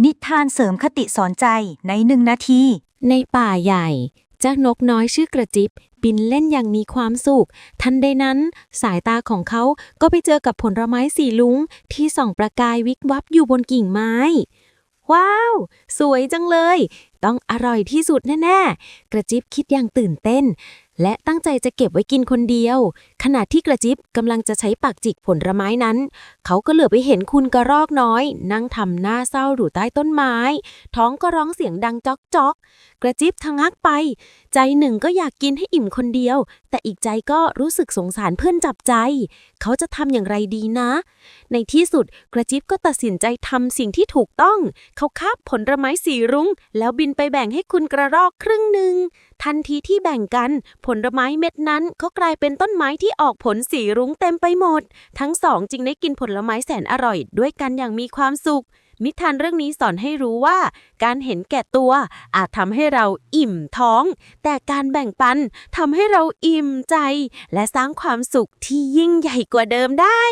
นิทานเสริมคติสอนใจในหนึ่งนาที ในป่าใหญ่ เจ้านกน้อยชื่อกระจิบ บินเล่นอย่างมีความสุข ทันใดนั้น สายตาของเขาก็ไปเจอกับผลไม้สีลุงที่ส่องประกายวิกวับอยู่บนกิ่งไม้ ว้าว สวยจังเลย ต้องอร่อยที่สุดแน่ ๆ กระจิบคิดอย่างตื่นเต้น และตั้งใจจะเก็บไว้กินคนเดียว ขณะที่กระจิบกำลังจะใช้ปากจิกผลไม้นั้น เขาก็เหลือไปเห็นคุณกระรอกน้อย นั่งทำหน้าเศร้าอยู่ใต้ต้นไม้ ท้องก็ร้องเสียงดังจอกจอกกระจิบทะงักไป ใจหนึ่งก็อยากกินให้อิ่มคนเดียว แต่อีกใจก็รู้สึกสงสารเพื่อนจับใจ เขาจะทำอย่างไรดีนะ ในที่สุดกระจิบก็ตัดสินใจทำสิ่งที่ถูกต้อง เขาคาบผลไม้สีรุง้ง แล้วบินไปแบ่งให้คุณกระรอกครึ่งหนึ่งทันทีที่แบ่งกันผลไม้เม็ดนั้นก็กลายเป็นต้นไม้ที่ออกผลสีรุ้งเต็มไปหมด ทั้งสองจึงได้กินผลไม้แสนอร่อย ด้วยกันอย่างมีความสุข นิทานเรื่องนี้สอนให้รู้ว่า การเห็นแก่ตัว อาจทำให้เราอิ่มท้อง แต่การแบ่งปันทำให้เราอิ่มใจ และสร้างความสุขที่ยิ่งใหญ่กว่าเดิมได้